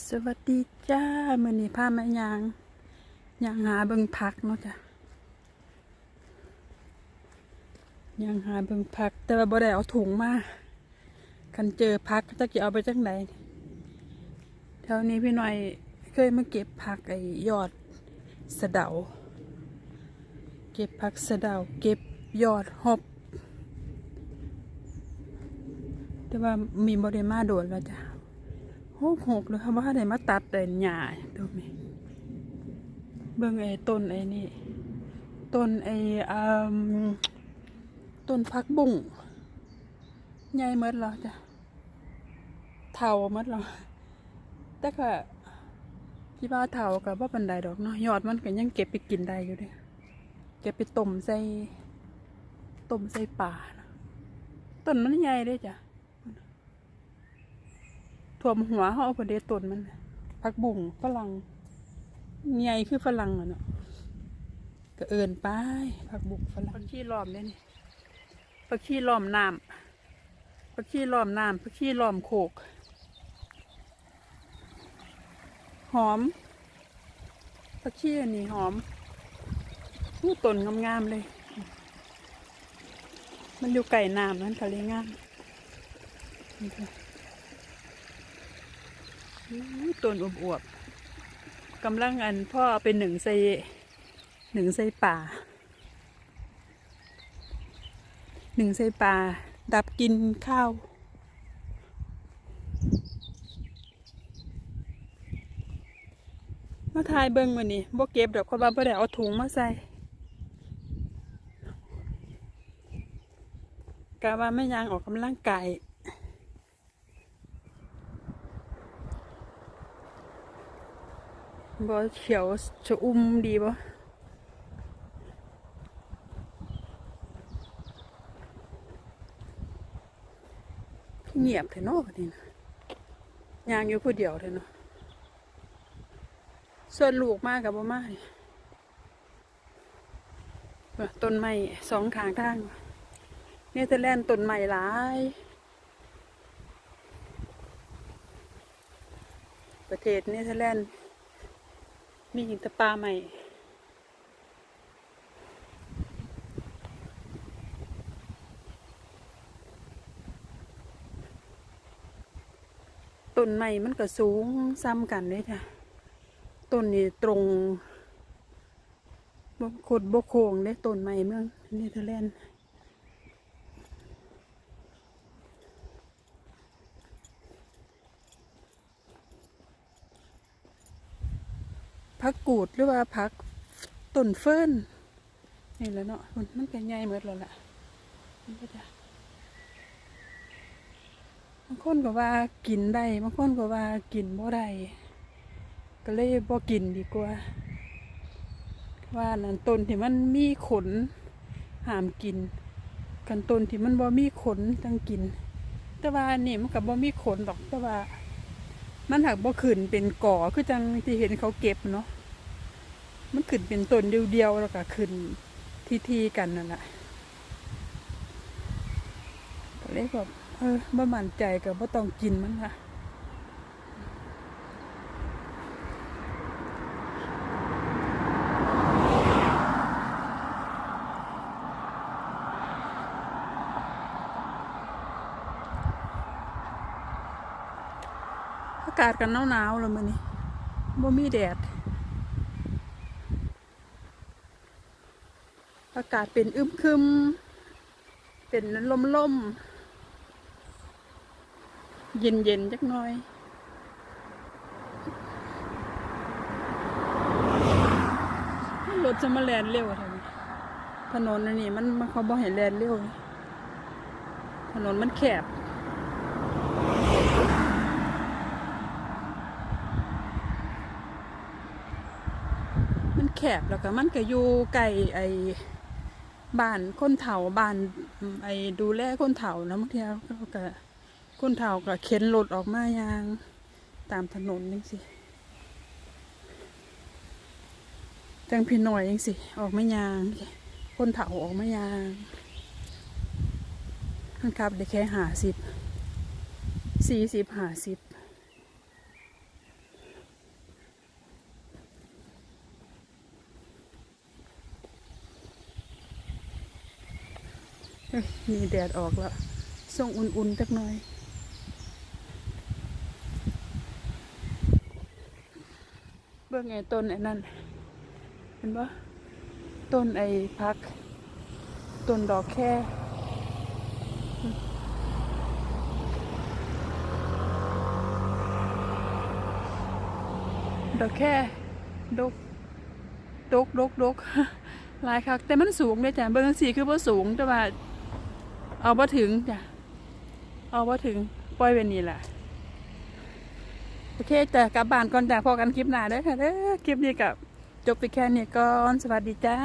สวัสดีจ้ามื่อนี้พามายางยางหาเบิงพักเนาะจ้ะยางหาเบิงพัก แต่ว่าบ่ได้เอาถุงมาคันเจอพักจะจะเอาไปจังไหนแถวนี้พี่หน่อยเคยมาเก็บผักไอ้ยอดสะเดา เก็บผักสะเดา เก็บยอดหอบแต่ว่ามีบริมาโดนแล้วจ้ะ หกหกเลยค่ะว่าได้มาตัดแต่หญ้าดูไหมเบิ่งไอ้ต้นไอ้นี่ต้นไอ้อต้นพักบุ้งใหญ่เมดแล้วจ้ะเท่าเมดแล้วแต่ก็ที่ว่าเท่ากับว่าปันไดดอกเนาะยอดมันก็ยังเก็บไปกินได้อยู่เด้เก็บไปต้มใส่ต้มใส่ป่านะต้นมันใหญ่เลยจ้ะ ถ่วมหัวเขาเอาไปเดต้นมันผักบุ่งฝรั่งใหญ่คือฝรั่งอะเนาะก็เอินไปผักบุ่งฝรั่งผักชีล้อมเนี่ยนี่ผักชีล้อมน้ำผักชีล้อมน้ำผักชีล้อมโขก หอมผักชีอันนี้หอมผู้ต้นงามๆเลย มันอยู่ไก่น้ำนั้นทะเลงามนี่ค่ะอู้ ต้นอวบๆกำลังอันพ่อเป็นหนึ่งใส่หนึ่งใส่ป่า หนึ่งใส่ป่า ดับกินข้าวมาทายเบิ้งวันนี้บ่เก็บดอกเพราะว่าบ่ได้เอาถุงมาใส่กะว่าไม่ยางออกกำลังกาย บ่เขียวชะอุ่มดีบ่เงียบเถอะเนาะบัดนี้นะยางอยู่ผู้เดียวเถอะเนาะส่วนลูกมากกับบ่มานี่ว่ะต้นไม้สองขางทางเนเธอร์แลนด์ต้นไม้หลายประเทศเนเธอร์แลนด์ มีหินตะปาใหม่ต้นใหม่มันก็สูงซ้ำกันเลยจ้ะต้นนี้ตรงบกขดบกโคงได้ต้นใหม่เมืองเนเธอร์แลนด์ พักกูดหรือว่าพักต้นเฟิร์นนี่แหละเนาะมันมันก็ใหญ่หมดแล้วล่ะมันก็จะบางคนก็ว่ากินได้บางคนก็ว่ากินบ่ได้ก็เลยบ่กินดีกว่า ว่านั่นต้นที่มันมีขนห้ามกิน กันต้นที่มันบ่มีขนจังกิน แต่ว่านี่มันก็บ่มีขนหรอกแต่ว่า มันหักบ่ขึ้นเป็นก่อคือจังที่เห็นเขาเก็บเนาะมันขึ้นเป็นต้นเดียวๆแล้วก็ขึ้นทีๆกันนั่นแหละก็เลยแบบเออบ่มั่นใจก็บ่ต้องกินมันค่ะ อากาศกันหนาวๆเลยมื้อนี้บ่มีแดด อากาศเป็นอึมครึม เป็นลมลมเย็นเย็นจักหน่อย รถจะมาแลนเร็วทำไมถนนอันนี้มันมันเขาบอกให้แลนเร็ว ถนนมันแคบ แคบแล้วก็มันก็อยู่ไกลไอ้บ้านคนเฒ่าบ้านไอ้ดูแลคนเฒ่านะบางทีเขาก็คนเฒ่าก็เข็นรถออกมายางตามถนนจังสิจังพี่หน่อยจังสิออกมายาง คนเฒ่าออกมายางมันขับได้แค่หาสิบสี่สิบหาสิบ เอ้ย มีแดดออกแล้วส่งอุ่นๆจักหน่อยเบิ่งไอ้ต้นไอ้นั่นเห็นปะต้นไอ้พัก ต้นดอกแค่ดอกแค่ดกดกดกดกลายคักแต่มันสูงเลยจ้ะเบิ่งสีคือว่าสูงแต่ว่า เอาบ่ถึงจ้ะ เอาบ่ถึงปล่อยเว้นี่แหละโอเคจ้ะกลับบ้านก่อนจ้ะพอกันคลิปหน้าเด้อค่ะเด้อคลิปนี้กับจบไปแค่นี้ก่อน สวัสดีจ้า